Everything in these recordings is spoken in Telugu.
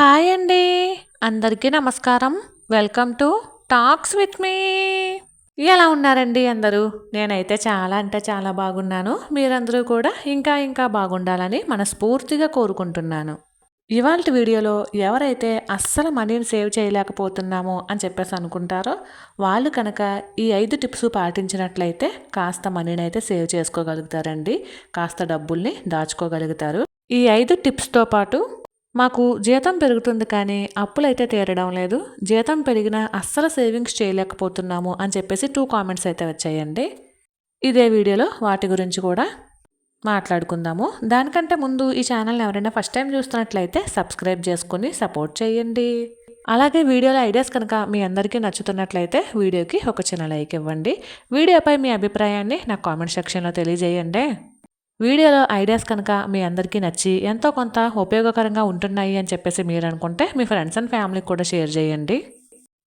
హాయ్ అండి. అందరికీ నమస్కారం. Welcome to talks with me. ఎలా ఉన్నారండి అందరూ? నేనైతే చాలా అంటే చాలా బాగున్నాను. మీరందరూ కూడా ఇంకా ఇంకా బాగుండాలని మనస్ఫూర్తిగా కోరుకుంటున్నాను. ఇవాళ వీడియోలో ఎవరైతే అస్సలు మనీని సేవ్ చేయలేకపోతున్నామో అని చెప్పేసి అనుకుంటారో వాళ్ళు కనుక ఈ ఐదు టిప్స్ పాటించినట్లయితే కాస్త మనీని అయితే సేవ్ చేసుకోగలుగుతారండి. కాస్త డబ్బుల్ని దాచుకోగలుగుతారు. ఈ ఐదు టిప్స్తో పాటు మాకు జీతం పెరుగుతుంది కానీ అప్పులైతే తీరడం లేదు. జీతం పెరిగినా అస్సలు సేవింగ్స్ చేయలేకపోతున్నాము అని చెప్పేసి టూ కామెంట్స్ అయితే వచ్చాయండి. ఇదే వీడియోలో వాటి గురించి కూడా మాట్లాడుకుందాము. దానికంటే ముందు ఈ ఛానల్ని ఎవరైనా ఫస్ట్ టైం చూస్తున్నట్లయితే సబ్స్క్రైబ్ చేసుకుని సపోర్ట్ చేయండి. అలాగే వీడియోలో ఐడియాస్ కనుక మీ అందరికీ నచ్చుతున్నట్లయితే వీడియోకి ఒక చిన్న లైక్ ఇవ్వండి. వీడియోపై మీ అభిప్రాయాన్ని నా కామెంట్ సెక్షన్లో తెలియజేయండి. వీడియోలో ఐడియాస్ కనుక మీ అందరికీ నచ్చి ఎంతో కొంత ఉపయోగకరంగా ఉంటున్నాయి అని చెప్పేసి మీరు అనుకుంటే మీ ఫ్రెండ్స్ అండ్ ఫ్యామిలీకి కూడా షేర్ చేయండి.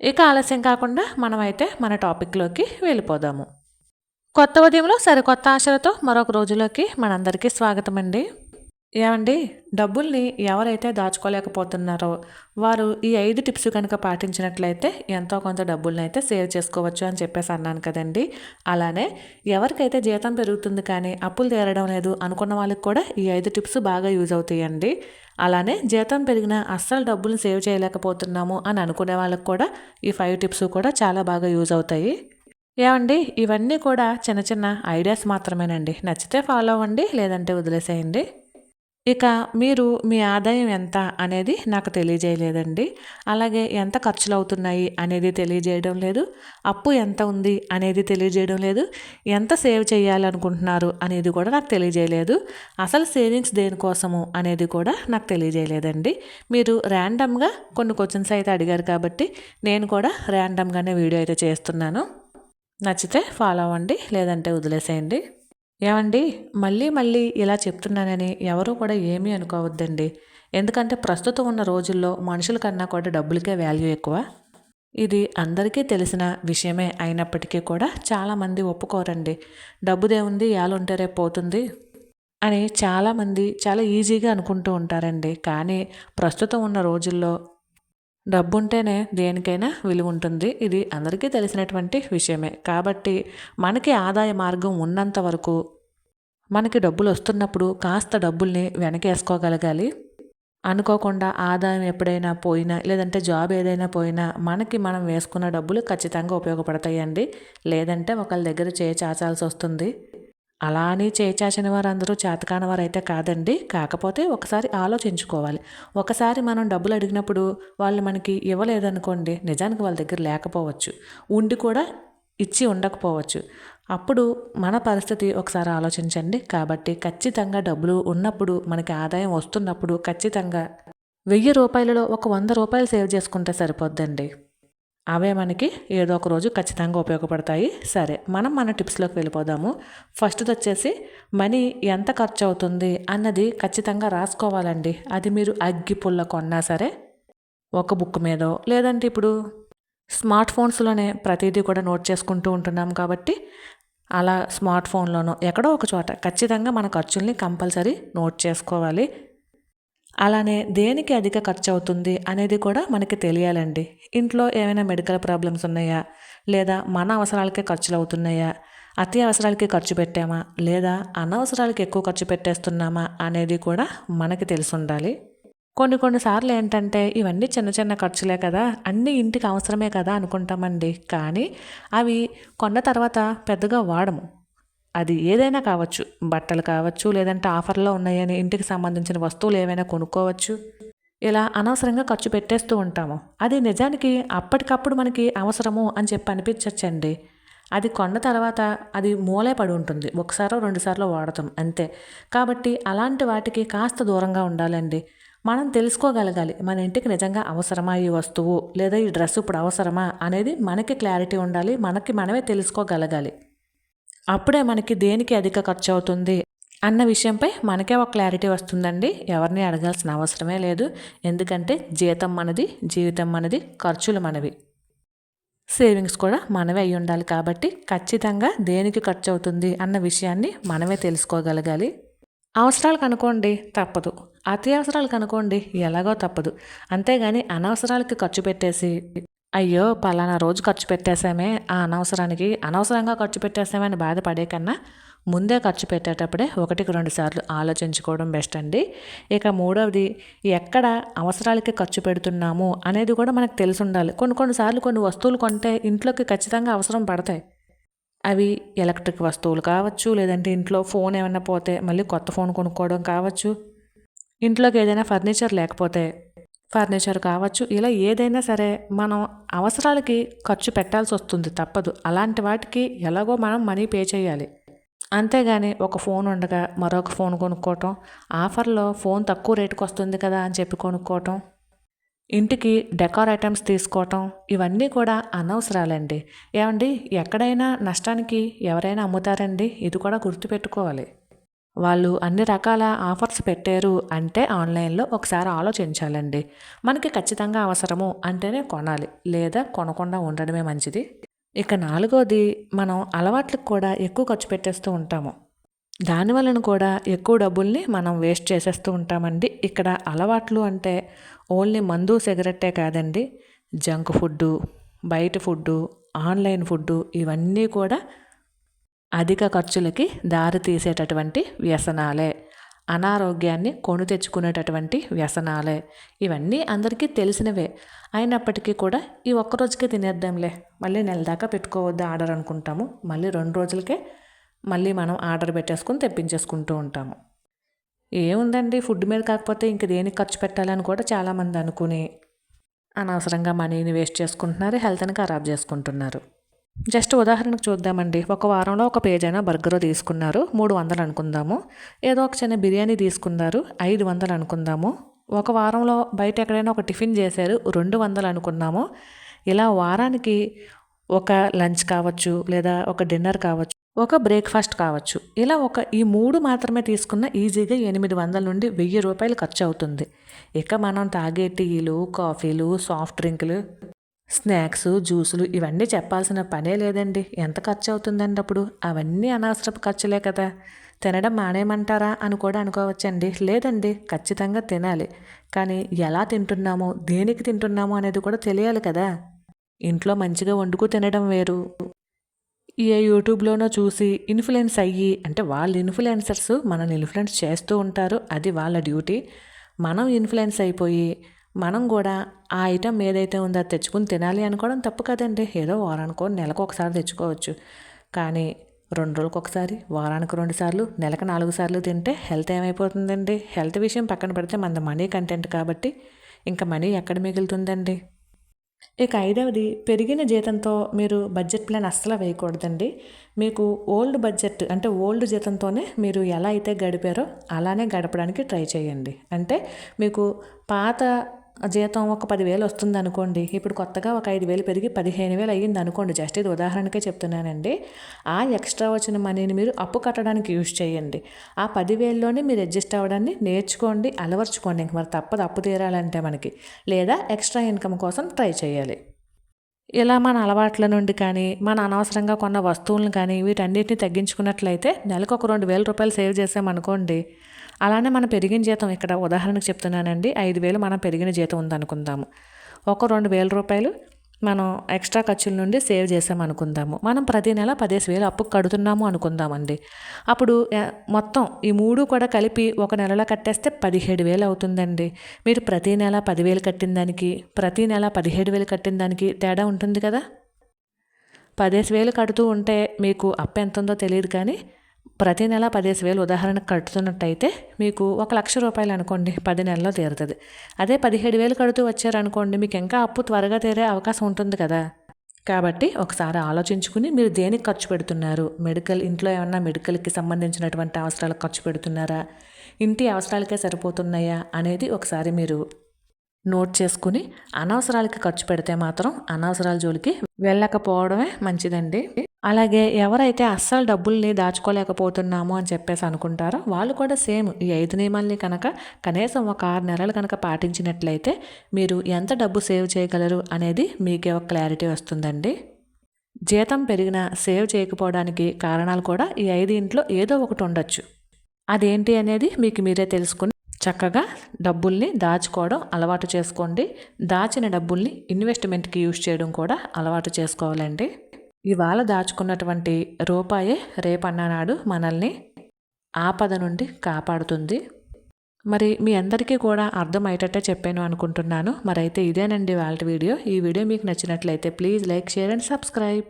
ఇక ఆలస్యం కాకుండా మనమైతే మన టాపిక్లోకి వెళ్ళిపోదాము. కొత్త ఉదయంలో సరికొత్త ఆశలతో మరొక రోజులోకి మనందరికీ స్వాగతం అండి ఏమండి? డబ్బుల్ని ఎవరైతే దాచుకోలేకపోతున్నారో వారు ఈ ఐదు టిప్స్ కనుక పాటించినట్లయితే ఎంతో కొంత డబ్బుల్ని అయితే సేవ్ చేసుకోవచ్చు అని చెప్పేసి అన్నాను కదండి. అలానే ఎవరికైతే జీతం పెరుగుతుంది కానీ అప్పులు తీరడం లేదు అనుకున్న వాళ్ళకి కూడా ఈ ఐదు టిప్స్ బాగా యూజ్ అవుతాయండి. అలానే జీతం పెరిగిన అస్సలు డబ్బులు సేవ్ చేయలేకపోతున్నాము అని అనుకునే వాళ్ళకి కూడా ఈ ఫైవ్ టిప్స్ కూడా చాలా బాగా యూజ్ అవుతాయి. ఏమండి? ఇవన్నీ కూడా చిన్న చిన్న ఐడియాస్ మాత్రమేనండి. నచ్చితే ఫాలో అవ్వండి లేదంటే వదిలేసేయండి. ఇక మీరు మీ ఆదాయం ఎంత అనేది నాకు తెలియజేయలేదండి. అలాగే ఎంత ఖర్చులు అవుతున్నాయి అనేది తెలియజేయడం లేదు. అప్పు ఎంత ఉంది అనేది తెలియజేయడం లేదు. ఎంత సేవ్ చేయాలనుకుంటున్నారు అనేది కూడా నాకు తెలియజేయలేదు. అసలు సేవింగ్స్ దేనికోసము అనేది కూడా నాకు తెలియజేయలేదండి. మీరు ర్యాండమ్గా కొన్ని క్వశ్చన్స్ అయితే అడిగారు కాబట్టి నేను కూడా ర్యాండమ్గానే వీడియో అయితే చేస్తున్నాను. నచ్చితే ఫాలో అవ్వండి లేదంటే వదిలేసేయండి. ఏమండి? మళ్ళీ మళ్ళీ ఇలా చెప్తున్నానని ఎవరూ కూడా ఏమీ అనుకోవద్దండి. ఎందుకంటే ప్రస్తుతం ఉన్న రోజుల్లో మనుషుల కన్నా కూడా డబ్బులకే వాల్యూ ఎక్కువ. ఇది అందరికీ తెలిసిన విషయమే అయినప్పటికీ కూడా చాలామంది ఒప్పుకోరండి. డబ్బుదేముంది యాలుంటే రేపు పోతుంది అని చాలామంది చాలా ఈజీగా అనుకుంటూ ఉంటారండి. కానీ ప్రస్తుతం ఉన్న రోజుల్లో డబ్బు ఉంటేనే దేనికైనా విలువ ఉంటుంది. ఇది అందరికీ తెలిసినటువంటి విషయమే. కాబట్టి మనకి ఆదాయ మార్గం ఉన్నంత వరకు మనకి డబ్బులు వస్తున్నప్పుడు కాస్త డబ్బుల్ని వెనకేసుకోగలగాలి. అనుకోకుండా ఆదాయం ఎప్పుడైనా పోయినా లేదంటే జాబ్ ఏదైనా పోయినా మనకి మనం వేసుకున్న డబ్బులు ఖచ్చితంగా ఉపయోగపడతాయండి. లేదంటే ఒకళ్ళ దగ్గర చేయి వస్తుంది. అలా అని చేచాచిన వారందరూ చేతకాని వారైతే కాదండి. కాకపోతే ఒకసారి ఆలోచించుకోవాలి. ఒకసారి మనం డబ్బులు అడిగినప్పుడు వాళ్ళు మనకి ఇవ్వలేదనుకోండి నిజానికి వాళ్ళ దగ్గర లేకపోవచ్చు. ఉండి కూడా ఇచ్చి ఉండకపోవచ్చు. అప్పుడు మన పరిస్థితి ఒకసారి ఆలోచించండి. కాబట్టి ఖచ్చితంగా డబ్బులు ఉన్నప్పుడు మనకి ఆదాయం వస్తున్నప్పుడు ఖచ్చితంగా వెయ్యి రూపాయలలో ఒక వంద రూపాయలు సేవ్ చేసుకుంటే సరిపోద్దండి. అవే మనకి ఏదో ఒక రోజు ఖచ్చితంగా ఉపయోగపడతాయి. సరే మనం మన టిప్స్లోకి వెళ్ళిపోదాము. ఫస్ట్ది వచ్చేసి మనీ ఎంత ఖర్చు అవుతుంది అన్నది ఖచ్చితంగా రాసుకోవాలండి. అది మీరు అగ్గి పుల్ల కొన్నా సరే ఒక బుక్ మీదో లేదంటే ఇప్పుడు స్మార్ట్ ఫోన్స్లోనే ప్రతిదీ కూడా నోట్ చేసుకుంటూ ఉంటున్నాం కాబట్టి అలా స్మార్ట్ ఫోన్లోనో ఎక్కడో ఒక చోట ఖచ్చితంగా మన ఖర్చుల్ని కంపల్సరీ నోట్ చేసుకోవాలి. అలానే దేనికి అధిక ఖర్చు అవుతుంది అనేది కూడా మనకి తెలియాలండి. ఇంట్లో ఏమైనా మెడికల్ ప్రాబ్లమ్స్ ఉన్నాయా? లేదా మన అవసరాలకే ఖర్చులు అవుతున్నాయా? అతి అవసరాలకి ఖర్చు పెట్టామా? లేదా అనవసరాలకి ఎక్కువ ఖర్చు పెట్టేస్తున్నామా? అనేది కూడా మనకి తెలిసి ఉండాలి. కొన్ని కొన్నిసార్లు ఏంటంటే ఇవన్నీ చిన్న చిన్న ఖర్చులే కదా అన్నీ ఇంటికి అవసరమే కదా అనుకుంటామండి. కానీ అవి కొన్న తర్వాత పెద్దగా వాడము. అది ఏదైనా కావచ్చు బట్టలు కావచ్చు లేదంటే ఆఫర్లో ఉన్నాయని ఇంటికి సంబంధించిన వస్తువులు ఏవైనా కొనుక్కోవచ్చు. ఇలా అనవసరంగా ఖర్చు పెట్టేస్తూ ఉంటాము. అది నిజానికి అప్పటికప్పుడు మనకి అవసరము అని చెప్పి అనిపించచ్చండి. అది కొన్న తర్వాత అది మూలే పడి ఉంటుంది. ఒకసారో రెండుసార్లు వాడతాం అంతే. కాబట్టి అలాంటి వాటికి కాస్త దూరంగా ఉండాలండి. మనం తెలుసుకోగలగాలి. మన ఇంటికి నిజంగా అవసరమా ఈ వస్తువు? లేదా ఈ డ్రెస్ ఇప్పుడు అవసరమా? అనేది మనకి క్లారిటీ ఉండాలి. మనకి మనమే తెలుసుకోగలగాలి. అప్పుడే మనకి దేనికి అధిక ఖర్చు అవుతుంది అన్న విషయంపై మనకే ఒక క్లారిటీ వస్తుందండి. ఎవరిని అడగాల్సిన అవసరమే లేదు. ఎందుకంటే జీతం మనది జీవితం మనది ఖర్చులు మనవి. సేవింగ్స్ కూడా మనమే అయి ఉండాలి కాబట్టి ఖచ్చితంగా దేనికి ఖర్చు అవుతుంది అన్న విషయాన్ని మనమే తెలుసుకోగలగాలి. అవసరాలు కనుకోండి తప్పదు. అతి అవసరాలకు ఎలాగో తప్పదు. అంతేగాని అనవసరాలకి ఖర్చు పెట్టేసి అయ్యో పలానా రోజు ఖర్చు పెట్టేశామే ఆ అనవసరానికి అనవసరంగా ఖర్చు పెట్టేసామే అని బాధపడే కన్నా ముందే ఖర్చు పెట్టేటప్పుడే ఒకటికి రెండు సార్లు ఆలోచించుకోవడం బెస్ట్ అండి. ఇక మూడవది ఎక్కడ అవసరాలకి ఖర్చు పెడుతున్నాము అనేది కూడా మనకు తెలిసి ఉండాలి. కొన్ని కొన్నిసార్లు కొన్ని వస్తువులు కొంటే ఇంట్లోకి ఖచ్చితంగా అవసరం పడతాయి. అవి ఎలక్ట్రిక్ వస్తువులు కావచ్చు లేదంటే ఇంట్లో ఫోన్ ఏమైనా పోతే మళ్ళీ కొత్త ఫోన్ కొనుక్కోవడం కావచ్చు ఇంట్లోకి ఏదైనా ఫర్నిచర్ లేకపోతే ఫర్నిచర్ కావచ్చు ఇలా ఏదైనా సరే మనం అవసరాలకి ఖర్చు పెట్టాల్సి వస్తుంది తప్పదు. అలాంటి వాటికి ఎలాగో మనం మనీ పే చేయాలి. అంతేగాని ఒక ఫోన్ ఉండగా మరొక ఫోన్ కొనుక్కోవటం ఆఫర్లో ఫోన్ తక్కువ రేటుకి వస్తుంది కదా అని చెప్పి కొనుక్కోవటం ఇంటికి డెకార్ ఐటమ్స్ తీసుకోవటం ఇవన్నీ కూడా అనవసరాలండి. ఏమండి? ఎక్కడైనా నష్టానికి ఎవరైనా అమ్ముతారండి? ఇది కూడా గుర్తుపెట్టుకోవాలి. వాళ్ళు అన్ని రకాల ఆఫర్స్ పెట్టారు అంటే ఆన్లైన్లో ఒకసారి ఆలోచించాలండి. మనకి ఖచ్చితంగా అవసరము అంటేనే కొనాలి లేదా కొనకుండా ఉండడమే మంచిది. ఇక నాలుగోది మనం అలవాట్లకు కూడా ఎక్కువ ఖర్చు పెట్టేస్తూ ఉంటాము. దానివలన కూడా ఎక్కువ డబ్బుల్ని మనం వేస్ట్ చేసేస్తూ ఉంటామండి. ఇక్కడ అలవాట్లు అంటే ఓన్లీ మందు సిగరెట్టే కాదండి. జంక్ ఫుడ్డు బయట ఫుడ్డు ఆన్లైన్ ఫుడ్డు ఇవన్నీ కూడా అధిక ఖర్చులకి దారి తీసేటటువంటి వ్యసనాలే. అనారోగ్యాన్ని కొను తెచ్చుకునేటటువంటి వ్యసనాలే. ఇవన్నీ అందరికీ తెలిసినవే. అయినప్పటికీ కూడా ఈ ఒక్క రోజుకే తినేద్దాంలే. మళ్ళీ నెల దాకా పెట్టుకోవద్దు ఆర్డర్ అనుకుంటాము. మళ్ళీ రెండు రోజులకే మళ్ళీ మనం ఆర్డర్ పెట్టేసుకుని తెప్పించేసుకుంటూ ఉంటాము. ఏముందండి? ఫుడ్ మీద కాకపోతే ఇంక దేనికి ఖర్చు పెట్టాలని కూడా చాలామంది అనుకుని అనవసరంగా మనీని వేస్ట్ చేసుకుంటున్నారు హెల్త్ని ఖరాబ్ చేసుకుంటున్నారు. జస్ట్ ఉదాహరణకు చూద్దామండి. ఒక వారంలో ఒక పేజ్ అయినా బర్గర్ తీసుకున్నారు మూడు వందలు అనుకుందాము. ఏదో ఒక చిన్న బిర్యానీ తీసుకున్నారు ఐదు వందలు అనుకుందాము. ఒక వారంలో బయట ఎక్కడైనా ఒక టిఫిన్ చేశారు రెండు వందలు అనుకున్నాము. ఇలా వారానికి ఒక లంచ్ కావచ్చు లేదా ఒక డిన్నర్ కావచ్చు ఒక బ్రేక్ఫాస్ట్ కావచ్చు. ఇలా ఒక ఈ మూడు మాత్రమే తీసుకున్న ఈజీగా ఎనిమిది వందల నుండి వెయ్యి రూపాయలు ఖర్చు అవుతుంది ఇక మనం తాగే టీలు కాఫీలు సాఫ్ట్ డ్రింకులు స్నాక్స్ జ్యూసులు ఇవన్నీ చెప్పాల్సిన పనే లేదండి. ఎంత ఖర్చు అవుతుందండి అప్పుడు? అవన్నీ అనవసరపు ఖర్చులే కదా. తినడం మానేయమంటారా అని కూడా అనుకోవచ్చండి. లేదండి ఖచ్చితంగా తినాలి. కానీ ఎలా తింటున్నామో దేనికి తింటున్నామో అనేది కూడా తెలియాలి కదా. ఇంట్లో మంచిగా వండుకు తినడం వేరు. ఏ యూట్యూబ్లోనో చూసి ఇన్ఫ్లుయెన్స్ అయ్యి అంటే వాళ్ళ ఇన్ఫ్లుయెన్సర్స్ మనల్ని ఇన్ఫ్లుయెన్స్ చేస్తూ ఉంటారు. అది వాళ్ళ డ్యూటీ. మనం ఇన్ఫ్లుయెన్స్ అయిపోయి మనం కూడా ఆ ఐటెం ఏదైతే ఉందో అది తెచ్చుకుని తినాలి అనుకోవడం తప్పు కదండి. ఏదో వారానికో నెలకు ఒకసారి తెచ్చుకోవచ్చు. కానీ రెండు రోజులకు ఒకసారి వారానికి రెండు సార్లు నెలకు నాలుగు సార్లు తింటే హెల్త్ ఏమైపోతుందండి? హెల్త్ విషయం పక్కన పెడితే మన మనీ కంటెంట్ కాబట్టి ఇంకా మనీ ఎక్కడ మిగులుతుందండి? ఇక ఐదవది పెరిగిన జీతంతో మీరు బడ్జెట్ ప్లాన్ అస్సలు వేయకూడదండి. మీకు ఓల్డ్ బడ్జెట్ అంటే ఓల్డ్ జీతంతోనే మీరు ఎలా అయితే గడిపారో అలానే గడపడానికి ట్రై చేయండి. అంటే మీకు పాత జీతం ఒక పదివేలు వస్తుంది అనుకోండి ఇప్పుడు కొత్తగా ఒక ఐదు వేలు పెరిగి పదిహేను వేలు అయ్యింది అనుకోండి జస్ట్ ఇది ఉదాహరణకే చెప్తున్నానండి. ఆ ఎక్స్ట్రా వచ్చిన మనీని మీరు అప్పు కట్టడానికి యూజ్ చేయండి. ఆ పదివేల్లోనే మీరు అడ్జస్ట్ అవ్వడాన్ని నేర్చుకోండి అలవర్చుకోండి. ఇంక మరి తప్పదు అప్పు తీరాలంటే మనకి. లేదా ఎక్స్ట్రా ఇన్కమ్ కోసం ట్రై చేయాలి. ఇలా మన అలవాట్ల నుండి కానీ మన అనవసరంగా కొన్న వస్తువులను కానీ వీటన్నిటిని తగ్గించుకున్నట్లయితే నెలకు ఒక రెండు వేల రూపాయలు సేవ్ చేసామనుకోండి అలానే మనం పెరిగిన జీతం ఇక్కడ ఉదాహరణకు చెప్తున్నానండి ఐదు వేలు మనం పెరిగిన జీతం ఉందనుకుందాము. ఒక రెండు వేల రూపాయలు మనం ఎక్స్ట్రా ఖర్చుల నుండి సేవ్ చేసాం అనుకుందాము మనం ప్రతి నెల పదిహేను వేలు అప్పు కడుతున్నాము అనుకుందామండి. అప్పుడు మొత్తం ఈ మూడు కూడా కలిపి ఒక నెలలో కట్టేస్తే పదిహేడు వేలు అవుతుందండి. మీరు ప్రతి నెల పదివేలు కట్టిన దానికి ప్రతి నెల పదిహేడు వేలు కట్టిన దానికి తేడా ఉంటుంది కదా? పదిహేను వేలు కడుతూ ఉంటే మీకు అప్పు ఎంత ఉందో తెలియదు కానీ ప్రతి నెల పదిహేను వేలు ఉదాహరణకు కడుతున్నట్టయితే మీకు ఒక లక్ష రూపాయలు అనుకోండి పది నెలల్లో తీరుతుంది. అదే పదిహేడు వేలు కడుతూ వచ్చారనుకోండి మీకు ఇంకా అప్పు త్వరగా తీరే అవకాశం ఉంటుంది కదా. కాబట్టి ఒకసారి ఆలోచించుకుని మీరు దేనికి ఖర్చు పెడుతున్నారు? మెడికల్ ఇంట్లో ఏమన్నా మెడికల్కి సంబంధించినటువంటి అవసరాలకు ఖర్చు పెడుతున్నారా? ఇంటి అవసరాలకే సరిపోతున్నాయా? అనేది ఒకసారి మీరు నోట్ చేసుకుని అనవసరాలకి ఖర్చు పెడితే మాత్రం అనవసరాల జోలికి వెళ్ళకపోవడమే మంచిదండి. అలాగే ఎవరైతే అస్సలు డబ్బుల్ని దాచుకోలేకపోతున్నాము అని చెప్పేసి అనుకుంటారో వాళ్ళు కూడా సేమ్ ఈ ఐదు నియమాల్ని కనుక కనీసం ఒక ఆరు నెలలు కనుక పాటించినట్లయితే మీరు ఎంత డబ్బు సేవ్ చేయగలరు అనేది మీకే ఒక క్లారిటీ వస్తుందండి. జీతం పెరిగినా సేవ్ చేయకపోవడానికి కారణాలు కూడా ఈ ఐదు ఇంట్లో ఏదో ఒకటి ఉండొచ్చు. అదేంటి అనేది మీకు మీరే తెలుసుకుని చక్కగా డబ్బుల్ని దాచుకోవడం అలవాటు చేసుకోండి. దాచిన డబ్బుల్ని ఇన్వెస్ట్మెంట్కి యూజ్ చేయడం కూడా అలవాటు చేసుకోవాలండి. ఇవాళ దాచుకున్నటువంటి రూపాయే రేపన్ననాడు మనల్ని ఆపద నుండి కాపాడుతుంది. మరి మీ అందరికీ కూడా అర్థమయ్యేటట్టే చెప్పాను అనుకుంటున్నాను. మరైతే ఇదేనండి వాళ్ళ వీడియో. ఈ వీడియో మీకు నచ్చినట్లయితే please like share and subscribe.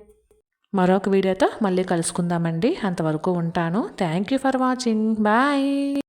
మరొక వీడియోతో మళ్ళీ కలుసుకుందామండి. అంతవరకు ఉంటాను. Thank you for watching. Bye.